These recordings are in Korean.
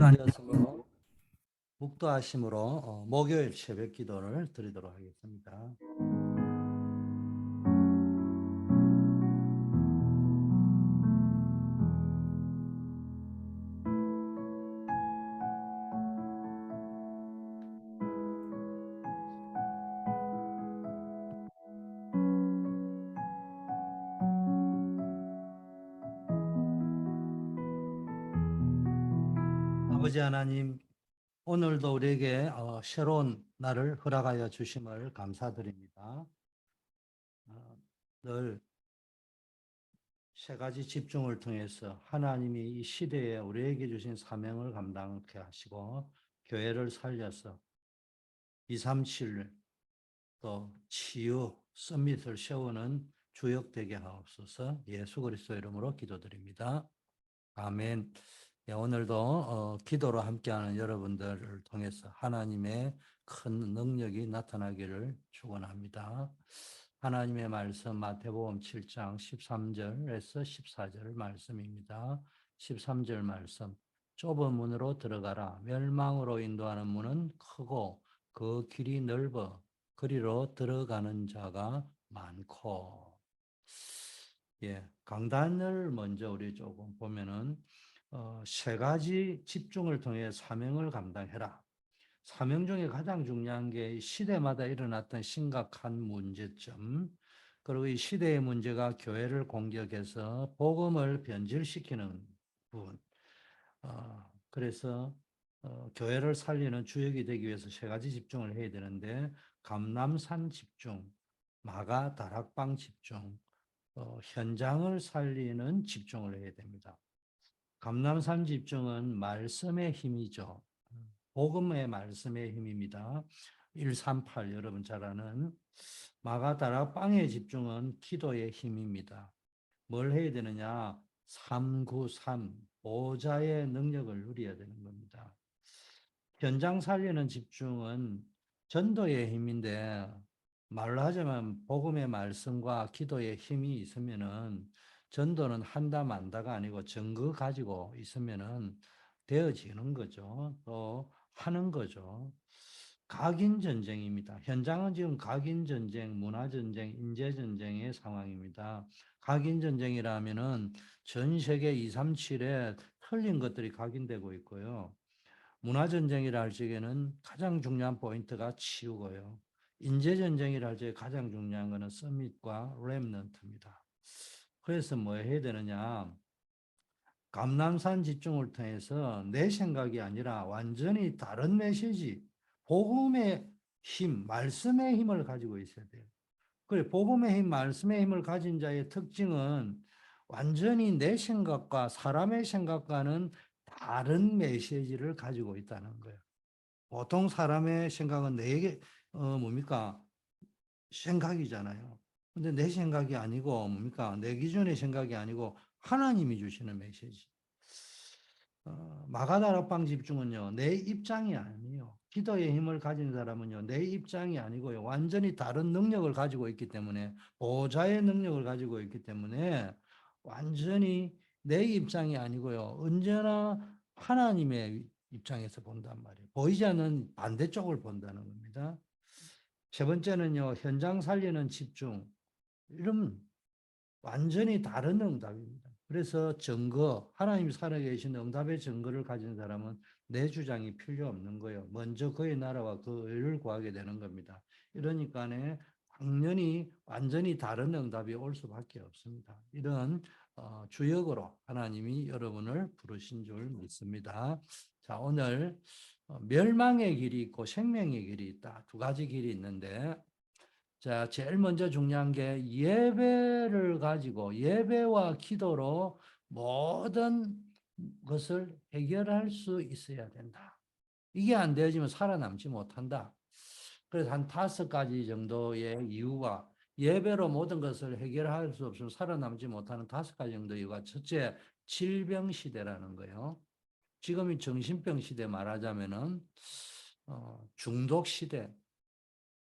시간이었으므로 묵도하심으로 어, 목요일 새벽 기도를 드리도록 하겠습니다. 하나님, 오늘도 우리에게 어, 새로운 날을 허락하여 주심을 감사드립니다. 어, 늘세 가지 집중을 통해서 하나님이 이 시대에 우리에게 주신 사명을 감당케 하시고 교회를 살려서 237, 또 치유, 서밋을 세우는 주역되게 하옵소서 예수 그리스도 이름으로 기도드립니다. 아멘. 예, 오늘도 어, 기도로 함께하는 여러분들을 통해서 하나님의 큰 능력이 나타나기를 축원합니다. 하나님의 말씀 마태복음 7장 13절에서 14절 말씀입니다. 13절 말씀 좁은 문으로 들어가라 멸망으로 인도하는 문은 크고 그 길이 넓어 그리로 들어가는 자가 많고 예 강단을 먼저 우리 조금 보면은 어, 세 가지 집중을 통해 사명을 감당해라. 사명 중에 가장 중요한 게 시대마다 일어났던 심각한 문제점, 그리고 이 시대의 문제가 교회를 공격해서 복음을 변질시키는 부분. 어, 그래서 어, 교회를 살리는 주역이 되기 위해서 세 가지 집중을 해야 되는데 감남산 집중, 마가 다락방 집중, 어, 현장을 살리는 집중을 해야 됩니다. 감남산 집중은 말씀의 힘이죠. 복음의 말씀의 힘입니다. 138 여러분 잘 아는 마가다락 빵의 집중은 기도의 힘입니다. 뭘 해야 되느냐? 393 보좌의 능력을 누려야 되는 겁니다. 현장 살리는 집중은 전도의 힘인데 말로 하자면 복음의 말씀과 기도의 힘이 있으면은 전도는 한다 만다가 아니고 증거 가지고 있으면은 되어지는 거죠. 또 하는 거죠. 각인 전쟁입니다. 현장은 지금 각인 전쟁, 문화 전쟁, 인재 전쟁의 상황입니다. 각인 전쟁이라면은 전 세계 237에 틀린 것들이 각인되고 있고요. 문화 전쟁이라 할 적에는 가장 중요한 포인트가 치우고요. 인재 전쟁이라 할 적에 가장 중요한 것은 서밋과 렘넌트입니다. 그래서 뭐 해야 되느냐? 감남산 집중을 통해서 내 생각이 아니라 완전히 다른 메시지, 복음의 힘, 말씀의 힘을 가지고 있어야 돼요. 그래, 복음의 힘, 말씀의 힘을 가진 자의 특징은 완전히 내 생각과 사람의 생각과는 다른 메시지를 가지고 있다는 거예요. 보통 사람의 생각은 내게, 어, 뭡니까? 생각이잖아요. 근데 내 생각이 아니고 뭡니까? 내 기준의 생각이 아니고 하나님이 주시는 메시지. 어, 마가다락방 집중은요, 내 입장이 아니에요. 기도의 힘을 가진 사람은요, 내 입장이 아니고요, 완전히 다른 능력을 가지고 있기 때문에, 보좌의 능력을 가지고 있기 때문에, 완전히 내 입장이 아니고요, 언제나 하나님의 입장에서 본단 말이에요. 보이지 않는 반대쪽을 본다는 겁니다. 세 번째는요, 현장 살리는 집중. 이런 완전히 다른 응답입니다. 그래서 증거, 하나님이 살아계신 응답의 증거를 가진 사람은 내 주장이 필요 없는 거예요. 먼저 그의 나라와 그 의를 구하게 되는 겁니다. 이러니까 당연히 완전히 다른 응답이 올 수밖에 없습니다. 이런 어, 주역으로 하나님이 여러분을 부르신 줄 믿습니다. 자, 오늘 어, 멸망의 길이 있고 생명의 길이 있다. 두 가지 길이 있는데 자, 제일 먼저 중요한 게 예배를 가지고 예배와 기도로 모든 것을 해결할 수 있어야 된다. 이게 안 되어지면 살아남지 못한다. 그래서 한 다섯 가지 정도의 이유가 예배로 모든 것을 해결할 수 없으면 살아남지 못하는 다섯 가지 정도 이유가 첫째, 질병 시대라는 거예요. 지금이 정신병 시대 말하자면은 어, 중독 시대,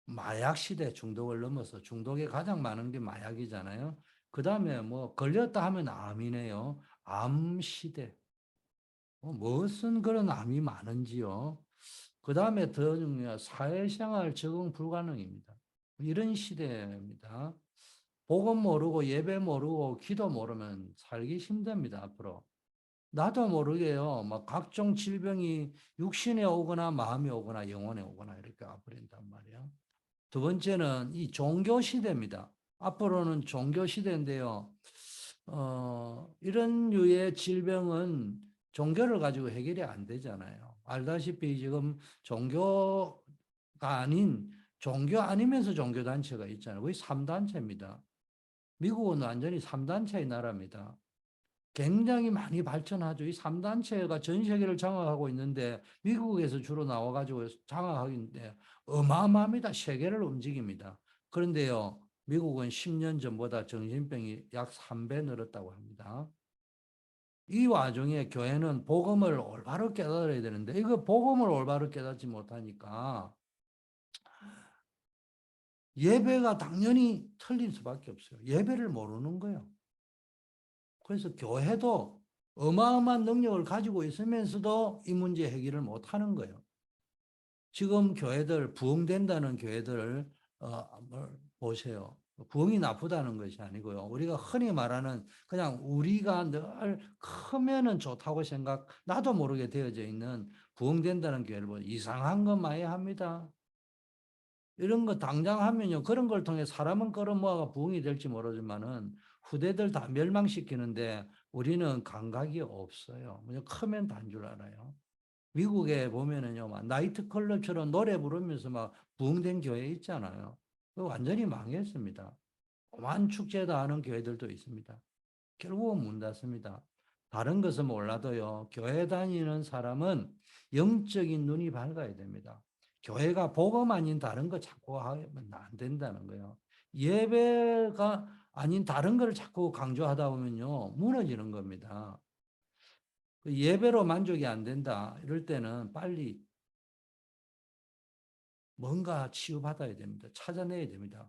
마약 시대 중독을 넘어서 중독에 가장 많은 게 마약이잖아요. 그 다음에 뭐 걸렸다 하면 암이네요. 암 시대. 어, 무슨 그런 암이 많은지요. 그 다음에 더 중요한 사회생활 적응 불가능입니다. 이런 시대입니다. 복음 모르고 예배 모르고 기도 모르면 살기 힘듭니다, 앞으로. 나도 모르게요. 막 각종 질병이 육신에 오거나 마음에 오거나 영혼에 오거나 이렇게 와버린단 말이에요. 두 번째는 이 종교 시대입니다. 앞으로는 종교 시대인데요. 어, 이런 류의 질병은 종교를 가지고 해결이 안 되잖아요. 알다시피 지금 종교가 아닌 종교 아니면서 종교 단체가 있잖아요. 거의 3단체입니다. 미국은 완전히 3단체의 나라입니다. 굉장히 많이 발전하죠. 이 3단체가 전 세계를 장악하고 있는데 미국에서 주로 나와가지고 장악하고 있는데 어마어마합니다. 세계를 움직입니다. 그런데요, 미국은 10년 전보다 정신병이 약 3배 늘었다고 합니다. 이 와중에 교회는 복음을 올바로 깨달아야 되는데 이거 복음을 올바로 깨닫지 못하니까 예배가 당연히 틀릴 수밖에 없어요. 예배를 모르는 거예요. 그래서 교회도 어마어마한 능력을 가지고 있으면서도 이 문제 해결을 못 하는 거예요. 지금 교회들, 부흥된다는 교회들을, 어, 보세요. 부흥이 나쁘다는 것이 아니고요. 우리가 흔히 말하는 그냥 우리가 늘 크면은 좋다고 생각, 나도 모르게 되어져 있는 부흥된다는 교회를 보면 이상한 것 많이 합니다. 이런 거 당장 하면요. 그런 걸 통해 사람은 끌어모아가 부흥이 될지 모르지만은 후대들 다 멸망시키는데 우리는 감각이 없어요. 그냥 크면 단 줄 알아요. 미국에 보면은요, 막 나이트 클럽처럼 노래 부르면서 막 부흥된 교회 있잖아요. 완전히 망했습니다. 오만 축제도 하는 교회들도 있습니다. 결국은 문 닫습니다. 다른 것은 몰라도요, 교회 다니는 사람은 영적인 눈이 밝아야 됩니다. 교회가 복음 아닌 다른 거 자꾸 하면 안 된다는 거예요. 예배가 아닌 다른 걸 자꾸 강조하다 보면요, 무너지는 겁니다. 그 예배로 만족이 안 된다. 이럴 때는 빨리 뭔가 치유받아야 됩니다. 찾아내야 됩니다.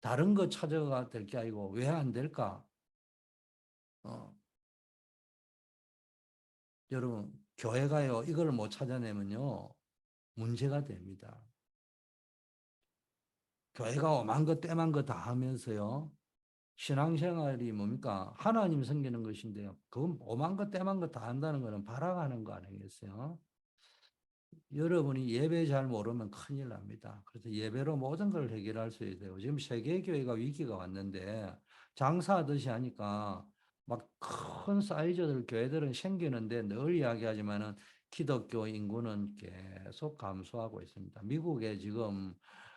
다른 거 찾아가 될 게 아니고 왜 안 될까? 어. 여러분, 교회 가요, 이걸 못 찾아내면요, 문제가 됩니다. 교회가 오만 것, 때만 것 다 하면서요, 신앙생활이 뭡니까? 하나님 섬기는 것인데요. 그건 오만 것, 때만 것 다 한다는 것은 발악하는 거 아니겠어요? 여러분이 예배 잘 모르면 큰일 납니다. 그래서 예배로 모든 걸 해결할 수 있어요. 지금 세계교회가 위기가 왔는데 장사하듯이 하니까 막 큰 사이즈들 교회들은 생기는데 늘 이야기하지만은 기독교 인구는 계속 감소하고 있습니다. 미국에 지금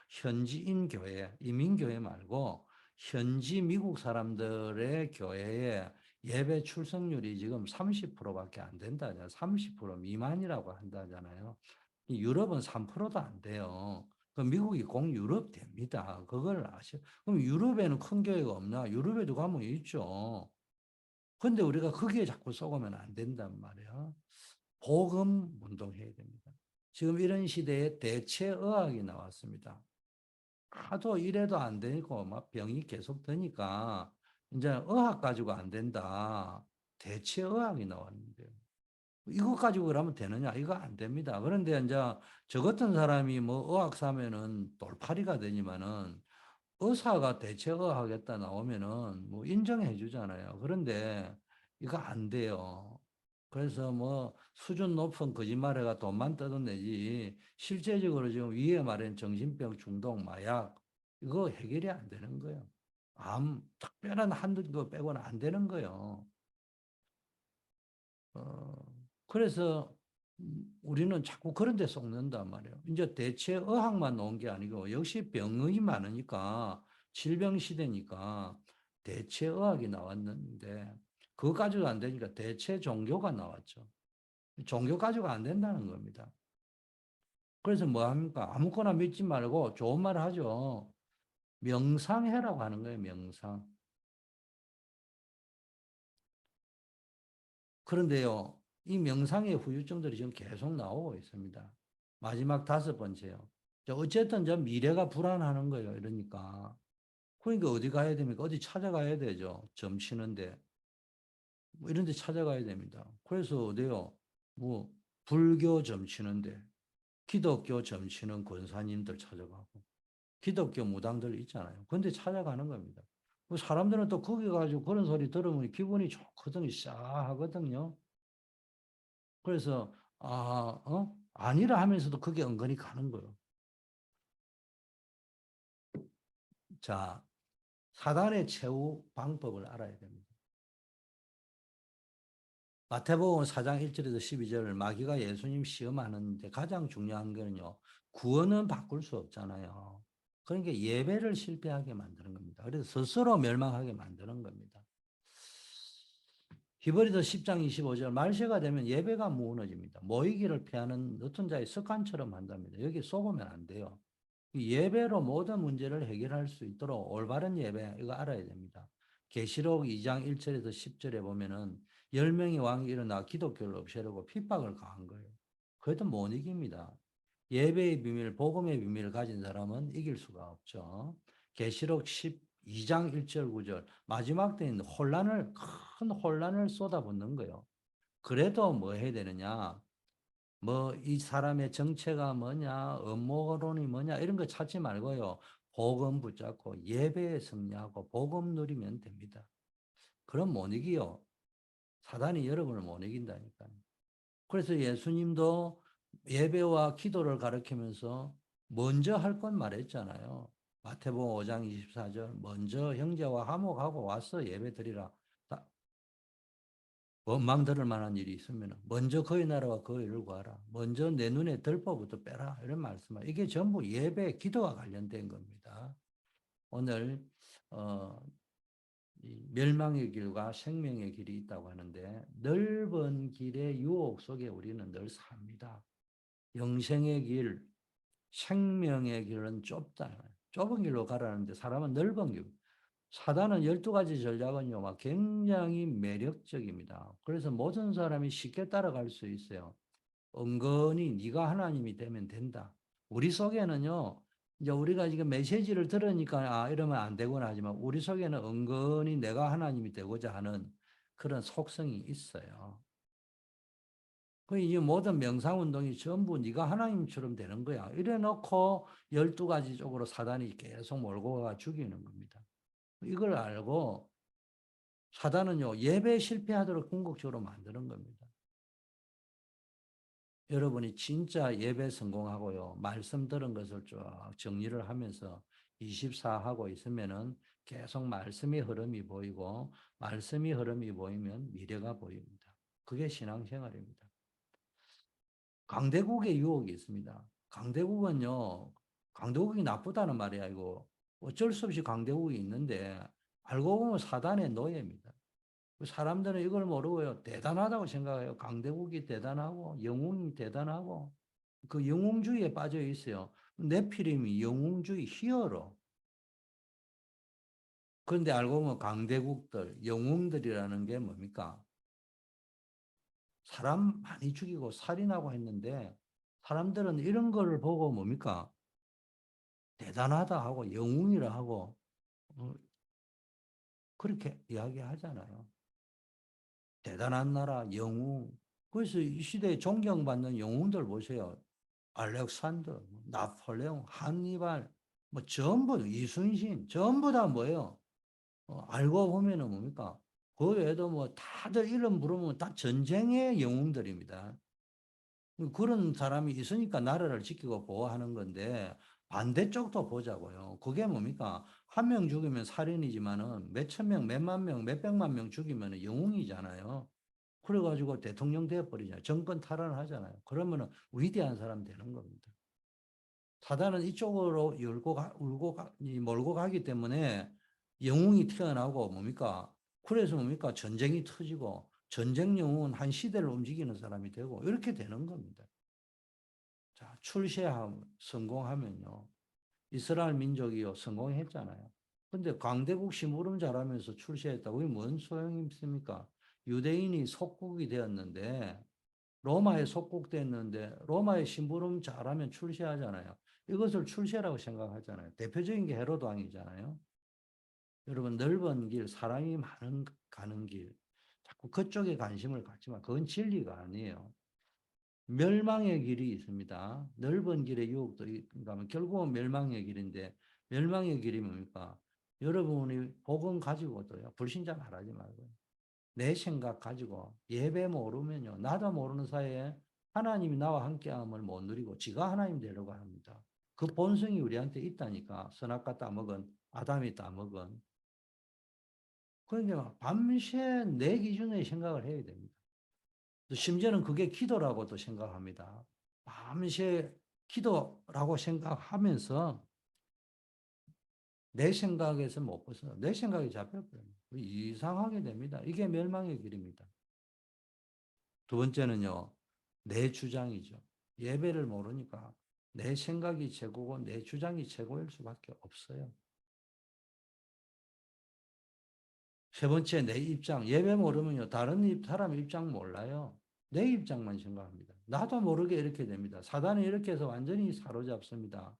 현지인 교회, 이민교회 말고 현지 미국 사람들의 교회에 예배 출석률이 지금 30%밖에 안 된다잖아요. 30% 미만이라고 한다잖아요. 유럽은 3%도 안 돼요. 그 미국이 공 유럽 됩니다. 그걸 아시. 그럼 유럽에는 큰 교회가 없나? 유럽에도 가면 있죠. 근데 우리가 거기에 자꾸 쏘으면 안 된단 말이야. 복음 운동해야 됩니다. 지금 이런 시대에 대체 의학이 나왔습니다. 하도 이래도 안 되고 막 병이 계속 드니까 이제 의학 가지고 안 된다. 대체 의학이 나왔는데 이것 가지고 그러면 되느냐? 이거 안 됩니다. 그런데 이제 저 같은 사람이 뭐 의학 사면은 돌파리가 되지만은 의사가 대체 의학하겠다 나오면은 뭐 인정해 주잖아요. 그런데 이거 안 돼요. 그래서 뭐 수준 높은 거짓말해가 돈만 뜯어내지 실제적으로 지금 위에 말한 정신병, 중독, 마약 이거 해결이 안 되는 거예요. 암 특별한 한두 거 빼고는 안 되는 거예요. 어, 그래서 우리는 자꾸 그런 데 속는단 말이에요. 이제 대체 의학만 놓은 게 아니고 역시 병이 많으니까 질병 시대니까 대체 의학이 나왔는데 그거 가지고 안 되니까 대체 종교가 나왔죠. 종교 가지고 안 된다는 겁니다. 그래서 뭐 합니까? 아무거나 믿지 말고 좋은 말 하죠. 명상해라고 하는 거예요, 명상. 그런데요, 이 명상의 후유증들이 지금 계속 나오고 있습니다. 마지막 다섯 번째요. 어쨌든 저 미래가 불안하는 거예요, 이러니까. 그러니까 어디 가야 됩니까? 어디 찾아가야 되죠. 점 치는데. 뭐 이런 데 찾아가야 됩니다. 그래서 어디요? 뭐 불교 점치는데 기독교 점치는 권사님들 찾아가고 기독교 무당들 있잖아요. 근데 찾아가는 겁니다. 그 사람들은 또 거기 가지고 그런 소리 들으면 기분이 좋거든요. 싸하거든요. 그래서 아, 어? 아니라 하면서도 그게 은근히 가는 거예요. 자, 사단의 최후 방법을 알아야 됩니다. 마태복음 4장 1절에서 12절 마귀가 예수님 시험하는데 가장 중요한 거는요. 구원은 바꿀 수 없잖아요. 그러니까 예배를 실패하게 만드는 겁니다. 그래서 스스로 멸망하게 만드는 겁니다. 히브리서 10장 25절 말세가 되면 예배가 무너집니다. 모이기를 피하는 어떤 자의 습관처럼 한답니다. 여기 속으면 안 돼요. 이 예배로 모든 문제를 해결할 수 있도록 올바른 예배 이거 알아야 됩니다. 계시록 2장 1절에서 10절에 보면은 10명의 왕이 일어나 기독교를 없애려고 핍박을 가한 거예요. 그래도 못 이깁니다. 예배의 비밀, 복음의 비밀을 가진 사람은 이길 수가 없죠. 계시록 12장 1절 9절 마지막 때는 혼란을 큰 혼란을 쏟아붓는 거예요. 그래도 뭐 해야 되느냐? 뭐 이 사람의 정체가 뭐냐, 음모론이 뭐냐 이런 거 찾지 말고요. 복음 붙잡고 예배에 승리하고 복음 누리면 됩니다. 그럼 못 이기요. 사단이 여러분을 못 이긴다니까요. 그래서 예수님도 예배와 기도를 가르치면서 먼저 할 건 말했잖아요. 마태복음 5장 24절 먼저 형제와 화목하고 와서 예배 드리라. 원망 들을 만한 일이 있으면 먼저 그의 나라와 그의 일을 구하라. 먼저 내 눈에 들보부터 빼라. 이런 말씀을 이게 전부 예배, 기도와 관련된 겁니다. 오늘 어, 멸망의 길과 생명의 길이 있다고 하는데 넓은 길의 유혹 속에 우리는 늘 삽니다. 영생의 길, 생명의 길은 좁다. 좁은 길로 가라는데 사람은 넓은 길. 사단은 12가지 전략은요, 막 굉장히 매력적입니다. 그래서 모든 사람이 쉽게 따라갈 수 있어요. 은근히 네가 하나님이 되면 된다. 우리 속에는요, 이제 우리가 지금 메시지를 들으니까 아, 이러면 안 되구나 하지만 우리 속에는 은근히 내가 하나님이 되고자 하는 그런 속성이 있어요. 그 이 모든 명상 운동이 전부 네가 하나님처럼 되는 거야. 이래 놓고 12가지 쪽으로 사단이 계속 몰고 가 죽이는 겁니다. 이걸 알고 사단은요, 예배 실패하도록 궁극적으로 만드는 겁니다. 여러분이 진짜 예배 성공하고요, 말씀 들은 것을 쭉 정리를 하면서 24 하고 있으면은 계속 말씀의 흐름이 보이고, 말씀의 흐름이 보이면 미래가 보입니다. 그게 신앙생활입니다. 강대국의 유혹이 있습니다. 강대국은요, 강대국이 나쁘다는 말이 아니고 어쩔 수 없이 강대국이 있는데 알고 보면 사단의 노예입니다. 그 사람들은 이걸 모르고요. 대단하다고 생각해요. 강대국이 대단하고 영웅이 대단하고 그 영웅주의에 빠져 있어요. 네피림이 영웅주의 히어로. 그런데 알고 보면 강대국들, 영웅들이라는 게 뭡니까? 사람 많이 죽이고 살인하고 했는데 사람들은 이런 거를 보고 뭡니까? 대단하다 하고 영웅이라 하고 어, 그렇게 이야기하잖아요. 대단한 나라 영웅. 그래서 이 시대에 존경받는 영웅들 보세요. 알렉산더, 뭐 나폴레옹, 한니발, 뭐 전부 이순신 전부 다 뭐예요? 어, 알고 보면은 뭡니까? 그 외에도 뭐 다들 이름 부르면 다 전쟁의 영웅들입니다. 그런 사람이 있으니까 나라를 지키고 보호하는 건데 반대쪽도 보자고요. 그게 뭡니까? 한 명 죽이면 살인이지만은 몇천 명, 몇만 명, 몇백만 명 죽이면 영웅이잖아요. 그래가지고 대통령 되어버리잖아요. 정권 탈환을 하잖아요. 그러면은 위대한 사람 되는 겁니다. 사단은 이쪽으로 열고 가, 울고 가, 몰고 가기 때문에 영웅이 튀어나오고 뭡니까? 그래서 뭡니까? 전쟁이 터지고 전쟁 영웅은 한 시대를 움직이는 사람이 되고 이렇게 되는 겁니다. 자, 출세함 성공하면요. 이스라엘 민족이요 성공했잖아요. 근데 강대국 심부름 잘하면서 출세했다고 이게 뭔 소용이 있습니까? 유대인이 속국이 되었는데 로마에 속국됐는데 로마의 심부름 잘하면 출세하잖아요. 이것을 출세라고 생각하잖아요. 대표적인 게 헤로드 왕이잖아요. 여러분 넓은 길, 사람이 많은 가는 길. 자꾸 그쪽에 관심을 갖지만 그건 진리가 아니에요. 멸망의 길이 있습니다. 넓은 길의 유혹도 있다면 결국은 멸망의 길인데 멸망의 길이 뭡니까? 여러분이 복음 가지고도요. 불신자 말하지 말고 내 생각 가지고 예배 모르면요. 나도 모르는 사이에 하나님이 나와 함께함을 못 누리고 지가 하나님 되려고 합니다. 그 본성이 우리한테 있다니까 선악과 따먹은 아담이 따먹은 그러니까 밤새 내 기준에 생각을 해야 됩니다. 또 심지어는 그게 기도라고도 생각합니다. 밤새 기도라고 생각하면서 내 생각에서 못 벗어 내 생각이 잡혀버려요. 이상하게 됩니다. 이게 멸망의 길입니다. 두 번째는요, 내 주장이죠. 예배를 모르니까 내 생각이 최고고 내 주장이 최고일 수밖에 없어요. 세 번째, 내 입장. 예배 모르면요, 다른 입, 사람 입장 몰라요. 내 입장만 생각합니다. 나도 모르게 이렇게 됩니다. 사단이 이렇게 해서 완전히 사로잡습니다.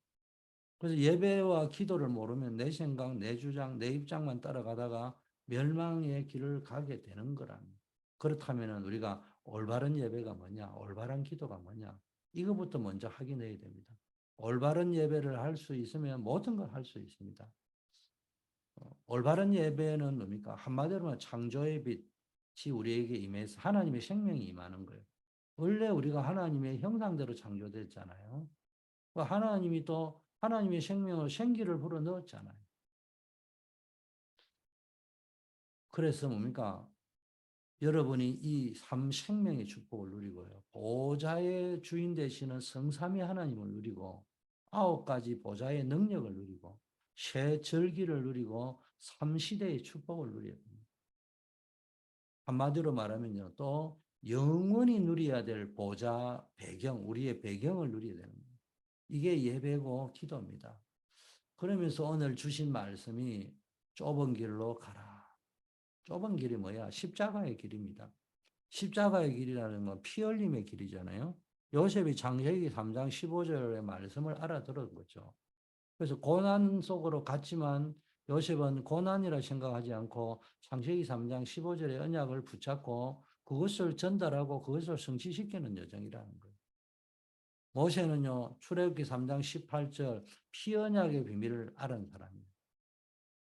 그래서 예배와 기도를 모르면 내 생각, 내 주장, 내 입장만 따라가다가 멸망의 길을 가게 되는 거랍니다. 그렇다면 우리가 올바른 예배가 뭐냐, 올바른 기도가 뭐냐, 이거부터 먼저 확인해야 됩니다. 올바른 예배를 할 수 있으면 모든 걸 할 수 있습니다. 어, 올바른 예배는 뭡니까? 한마디로 창조의 빛이 우리에게 임해서 하나님의 생명이 임하는 거예요. 원래 우리가 하나님의 형상대로 창조됐잖아요. 그 하나님이 또 하나님의 생명을 생기를 불어 넣었잖아요. 그래서 뭡니까? 여러분이 이 삼 생명의 축복을 누리고요. 보좌의 주인 되시는 성삼위 하나님을 누리고 아홉 가지 보좌의 능력을 누리고 새 절기를 누리고 삼시대의 축복을 됩니다. 한마디로 말하면요. 또 영원히 누려야 될 보좌 배경, 우리의 배경을 누려야 되는 거예요. 이게 예배고 기도입니다. 그러면서 오늘 주신 말씀이 좁은 길로 가라. 좁은 길이 뭐야? 십자가의 길입니다. 십자가의 길이라는 건 피 흘림의 길이잖아요. 요셉이 장세기 3장 15절의 말씀을 알아들은 거죠. 그래서 고난 속으로 갔지만 요셉은 고난이라 생각하지 않고 창세기 3장 15절의 언약을 붙잡고 그것을 전달하고 그것을 성취시키는 여정이라는 거예요. 모세는요, 출애굽기 3장 18절 피 언약의 비밀을 알은 사람이에요.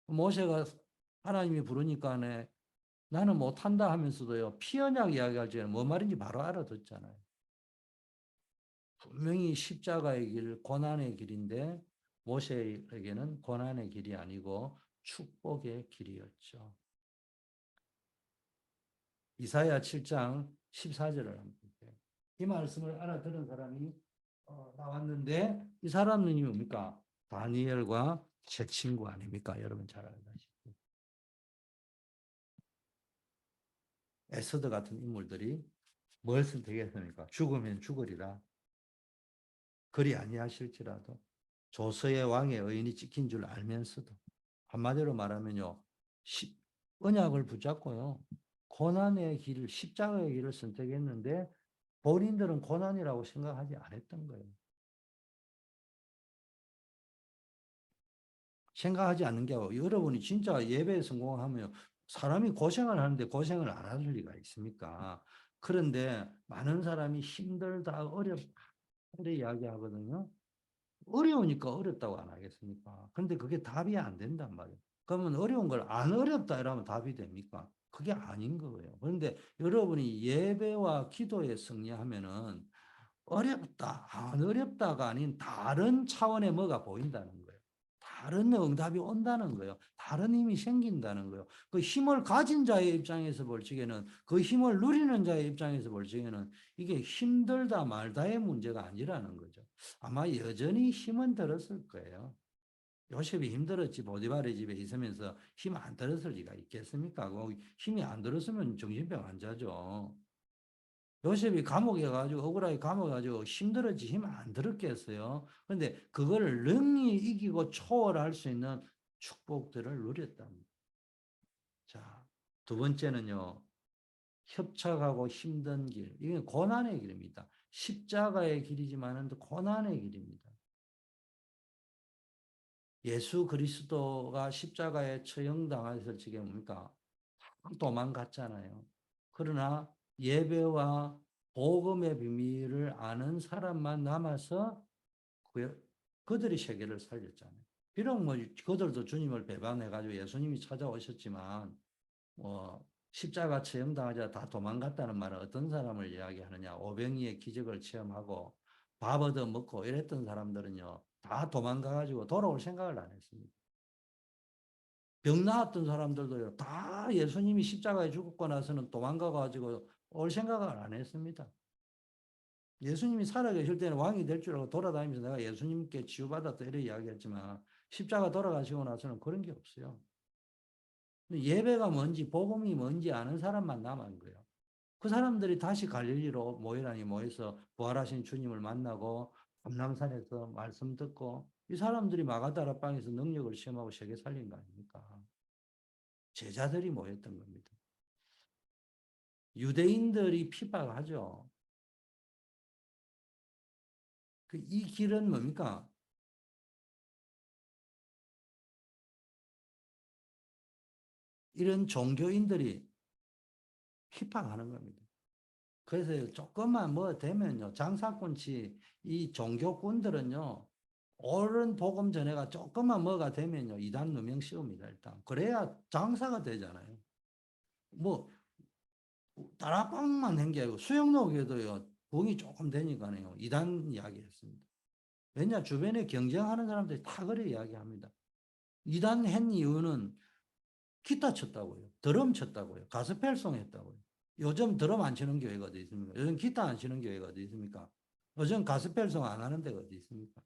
모세가 하나님이 부르니까 나는 못한다 하면서도요, 피 언약 이야기할 때는 뭐 말인지 바로 알아듣잖아요. 분명히 십자가의 길, 고난의 길인데 모세에게는 고난의 길이 아니고 축복의 길이었죠. 이사야 7장 14절을 한번 볼게요. 이 말씀을 알아들은 사람이 어, 나왔는데 이 사람은 뭡니까? 다니엘과 제 친구 아닙니까? 여러분 잘 알다시피. 에스더 같은 인물들이 뭘 선택했습니까? 죽으면 죽으리라. 그리 아니하실지라도 조서의 왕의 의인이 찍힌 줄 알면서도 한마디로 말하면요. 언약을 붙잡고요. 고난의 길을 십자가의 길을 선택했는데 본인들은 고난이라고 생각하지 않았던 거예요. 생각하지 않는 게 여러분이 진짜 예배에 성공하면 사람이 고생을 하는데 고생을 안 할 리가 있습니까? 그런데 많은 사람이 힘들다, 어렵다, 그래 이야기하거든요. 어려우니까 어렵다고 안 하겠습니까? 그런데 그게 답이 안 된단 말이에요. 그러면 어려운 걸 안 어렵다 이러면 답이 됩니까? 그게 아닌 거예요. 그런데 여러분이 예배와 기도에 승리하면은 어렵다, 안 어렵다가 아닌 다른 차원의 뭐가 보인다는 거예요. 다른 응답이 온다는 거예요. 다른 힘이 생긴다는 거예요. 그 힘을 가진 자의 입장에서 볼 적에는 그 힘을 누리는 자의 입장에서 볼 적에는 이게 힘들다 말다의 문제가 아니라는 거죠. 아마 여전히 힘은 들었을 거예요. 요셉이 힘들었지 보디발의 집에 있으면서 힘 안 들었을 리가 있겠습니까? 그 힘이 안 들었으면 정신병 환자죠. 요셉이 감옥에 가지고 억울하게 감옥에 가지고 힘들었지 힘 안 들었겠어요. 그런데 그거를 능히 이기고 초월할 수 있는 축복들을 누렸답니다. 자, 두 번째는요. 협착하고 힘든 길. 이게 고난의 길입니다. 십자가의 길이지만은 고난의 길입니다. 예수 그리스도가 십자가에 처형당했을 적에 뭡니까? 도망갔잖아요. 그러나 예배와 복음의 비밀을 아는 사람만 남아서 그, 그들이 세계를 살렸잖아요. 비록 뭐 그들도 주님을 배반해가지고 예수님이 찾아오셨지만 뭐 십자가 처형당하자 다 도망갔다는 말은 어떤 사람을 이야기하느냐 오병이의 기적을 체험하고 밥 얻어 먹고 이랬던 사람들은요 다 도망가가지고 돌아올 생각을 안 했습니다. 병 나았던 사람들도요 다 예수님이 십자가에 죽고 나서는 도망가가지고 올 생각을 안 했습니다. 예수님이 살아계실 때는 왕이 될 줄 알고 돌아다니면서 내가 예수님께 치유받았다 이렇게 이야기했지만 십자가 돌아가시고 나서는 그런 게 없어요. 예배가 뭔지 복음이 뭔지 아는 사람만 남은 거예요. 그 사람들이 다시 갈릴리로 모이라니 모여서 부활하신 주님을 만나고 감남산에서 말씀 듣고 이 사람들이 마가다라 방에서 능력을 시험하고 세계 살린 거 아닙니까? 제자들이 모였던 겁니다. 유대인들이 핍박하죠. 그 이 길은 뭡니까? 이런 종교인들이 핍박하는 겁니다. 그래서 조금만 뭐 되면요. 장사꾼치 이 종교꾼들은요. 옳은 복음 전해가 조금만 뭐가 되면요. 이단 누명 씌웁니다. 일단. 그래야 장사가 되잖아요. 뭐 다락방만 한 게 아니고 수영록에도요. 봉이 조금 되니까요. 이단 이야기했습니다. 왜냐 주변에 경쟁하는 사람들이 다 그래 이야기합니다. 이단 한 이유는 기타 쳤다고요. 드럼 쳤다고요. 가스펠송 했다고요. 요즘 드럼 안 치는 교회가 어디 있습니까? 요즘 기타 안 치는 교회가 어디 있습니까? 요즘 가스펠송 안 하는 데가 어디 있습니까?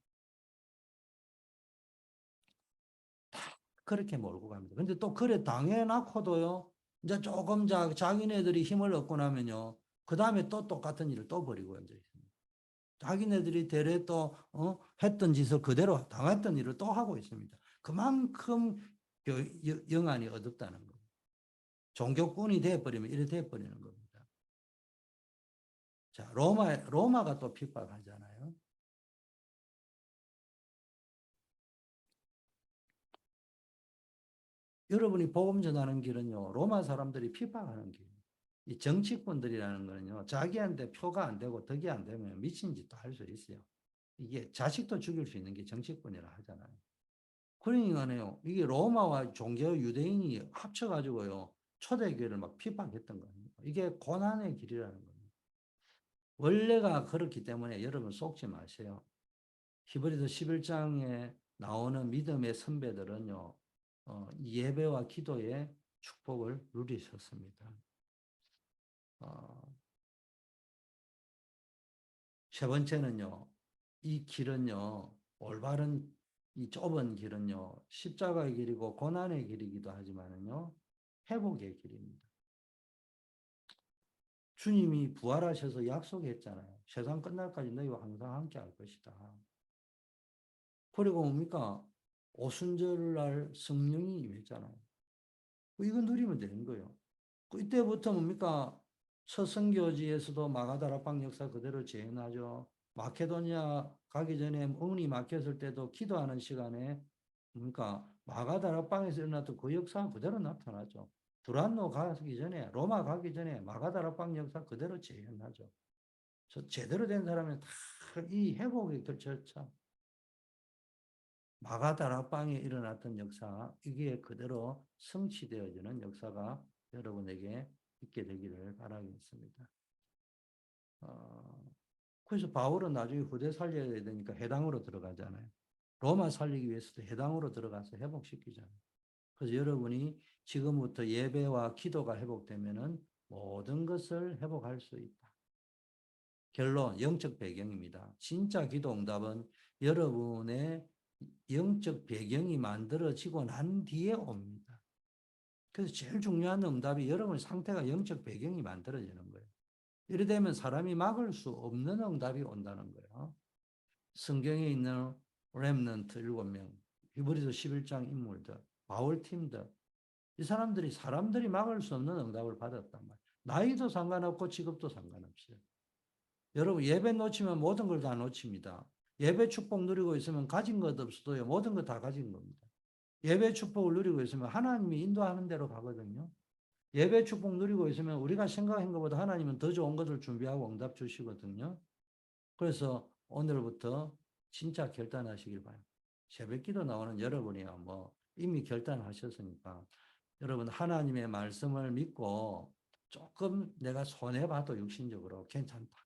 다 그렇게 몰고 갑니다. 근데 또 그래 당해놓고도요. 이제 조금 자, 자기네들이 힘을 얻고 나면요. 그 다음에 또 똑같은 일을 또 벌이고 앉아 있습니다. 자기네들이 대래 또, 어, 했던 짓을 그대로 당했던 일을 또 하고 있습니다. 그만큼 영안이 어둡다는 겁니다. 종교꾼이 돼버리면 이래 돼버리는 겁니다. 자, 로마, 로마가 또 핍박하잖아요. 여러분이 복음 전하는 길은요, 로마 사람들이 핍박하는 길. 이 정치꾼들이라는 거는요, 자기한테 표가 안 되고 덕이 안 되면 미친 짓도 할 수 있어요. 이게 자식도 죽일 수 있는 게 정치꾼이라 하잖아요. 그러니까요, 이게 로마와 종교 유대인이 합쳐가지고요, 초대교회를 막 핍박했던 거예요. 이게 고난의 길이라는 겁니다. 원래가 그렇기 때문에 여러분 속지 마세요. 히브리서 11장에 나오는 믿음의 선배들은요, 어, 예배와 기도의 축복을 누리셨습니다. 어, 세 번째는요, 이 길은요, 올바른 이 좁은 길은요, 십자가의 길이고 고난의 길이기도 하지만은요, 회복의 길입니다. 주님이 부활하셔서 약속했잖아요. 세상 끝날까지 너희와 항상 함께 할 것이다. 그리고 뭡니까? 오순절날 성령이 임했잖아요. 이거 누리면 되는 거예요. 이때부터 뭡니까? 서성교지에서도 마가다라방 역사 그대로 재현하죠. 마케도니아 가기 전에 문이 막혔을 때도 기도하는 시간에 그러니까 마가다락방에서 일어났던 그 역사 그대로 나타나죠. 두란노 가기 전에 로마 가기 전에 마가다락방 역사 그대로 재현하죠. 저 제대로 된 사람은 다 이 회복에 걸쳤죠. 마가다락방에 일어났던 역사 이게 그대로 성취되어지는 역사가 여러분에게 있게 되기를 바라겠습니다. 어, 그래서 바울은 나중에 후대 살려야 되니까 해당으로 들어가잖아요. 로마 살리기 위해서도 해당으로 들어가서 회복시키잖아요. 그래서 여러분이 지금부터 예배와 기도가 회복되면은 모든 것을 회복할 수 있다. 결론, 영적 배경입니다. 진짜 기도 응답은 여러분의 영적 배경이 만들어지고 난 뒤에 옵니다. 그래서 제일 중요한 응답이 여러분의 상태가 영적 배경이 만들어지는 거예요. 이래 되면 사람이 막을 수 없는 응답이 온다는 거예요. 성경에 있는 렘넌트 일곱 명, 히브리서 11장 인물들, 바울 팀들, 이 사람들이 사람들이 막을 수 없는 응답을 받았단 말이에요. 나이도 상관없고 직업도 상관없어요. 여러분 예배 놓치면 모든 걸 다 놓칩니다. 예배 축복 누리고 있으면 가진 것 없어도요 모든 거다 가진 겁니다. 예배 축복을 누리고 있으면 하나님이 인도하는 대로 가거든요. 예배 축복 누리고 있으면 우리가 생각한 것보다 하나님은 더 좋은 것을 준비하고 응답 주시거든요. 그래서 오늘부터 진짜 결단하시길 바랍니다. 새벽 기도 나오는 여러분이야 뭐 이미 결단하셨으니까 여러분 하나님의 말씀을 믿고 조금 내가 손해봐도 육신적으로 괜찮다.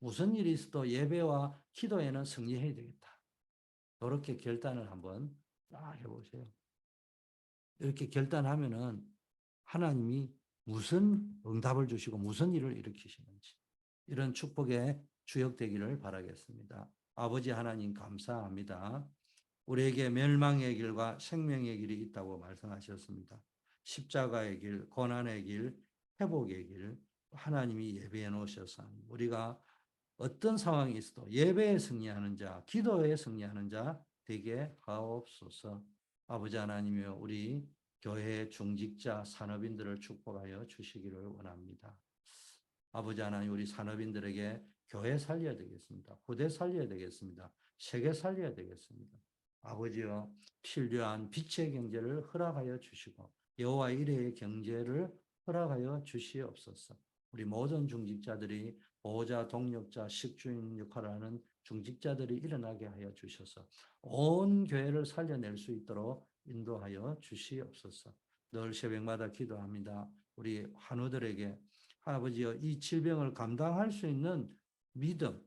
무슨 일이 있어도 예배와 기도에는 승리해야 되겠다. 이렇게 결단을 한번 딱 해보세요. 이렇게 결단하면은 하나님이 무슨 응답을 주시고 무슨 일을 일으키시는지 이런 축복의 주역되기를 바라겠습니다. 아버지 하나님 감사합니다. 우리에게 멸망의 길과 생명의 길이 있다고 말씀하셨습니다. 십자가의 길, 고난의 길, 회복의 길 하나님이 예배해 놓으셔서 우리가 어떤 상황이 있어도 예배에 승리하는 자, 기도에 승리하는 자 되게 하옵소서. 아버지 하나님이여 우리 교회 중직자 산업인들을 축복하여 주시기를 원합니다. 아버지 하나님 우리 산업인들에게 교회 살려야 되겠습니다. 부대 살려야 되겠습니다. 세계 살려야 되겠습니다. 아버지여 필요한 빛의 경제를 허락하여 주시고 여호와 이레의 경제를 허락하여 주시옵소서. 우리 모든 중직자들이 보호자, 동력자, 식주인 역할을 하는 중직자들이 일어나게 하여 주셔서 온 교회를 살려낼 수 있도록 인도하여 주시옵소서. 늘 새벽마다 기도합니다. 우리 환우들에게 아버지여 이 질병을 감당할 수 있는 믿음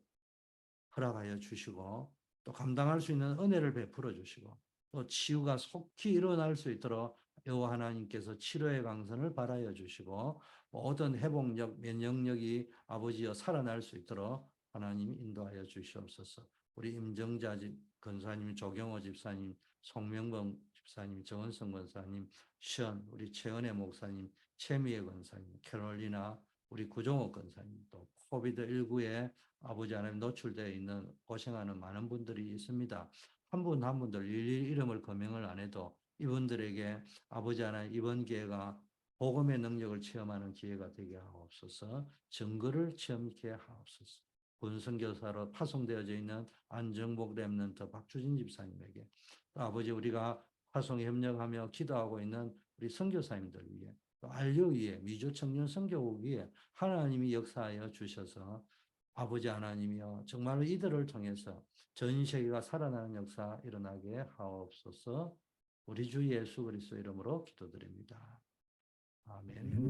허락하여 주시고 또 감당할 수 있는 은혜를 베풀어 주시고 또 치유가 속히 일어날 수 있도록 여호와 하나님께서 치료의 강선을 발하여 주시고 모든 회복력, 면역력이 아버지여 살아날 수 있도록 하나님이 인도하여 주시옵소서. 우리 임정자 권사님, 조경호 집사님, 송명범 집사님, 정원성 권사님, 시연, 우리 최은혜 목사님, 최미애 권사님, 캐롤리나, 우리 구종옥 권사님, 또 코비드 19에 아버지 하나님 노출되어 있는 고생하는 많은 분들이 있습니다. 한 분 한 분들 일일이 이름을 거명을 안 해도 이분들에게 아버지 하나님 이번 기회가 복음의 능력을 체험하는 기회가 되게 하옵소서. 증거를 체험케 하옵소서. 본선교사로 파송되어져 있는 안정복 랩런트 박주진 집사님에게 또 아버지 우리가 파송에 협력하며 기도하고 있는 우리 선교사님들 위해 또 안료 위에 미주 청년 선교국 위에 하나님이 역사하여 주셔서 아버지 하나님이여 정말로 이들을 통해서 전 세계가 살아나는 역사 일어나게 하옵소서. 우리 주 예수 그리스도 이름으로 기도드립니다. 아멘.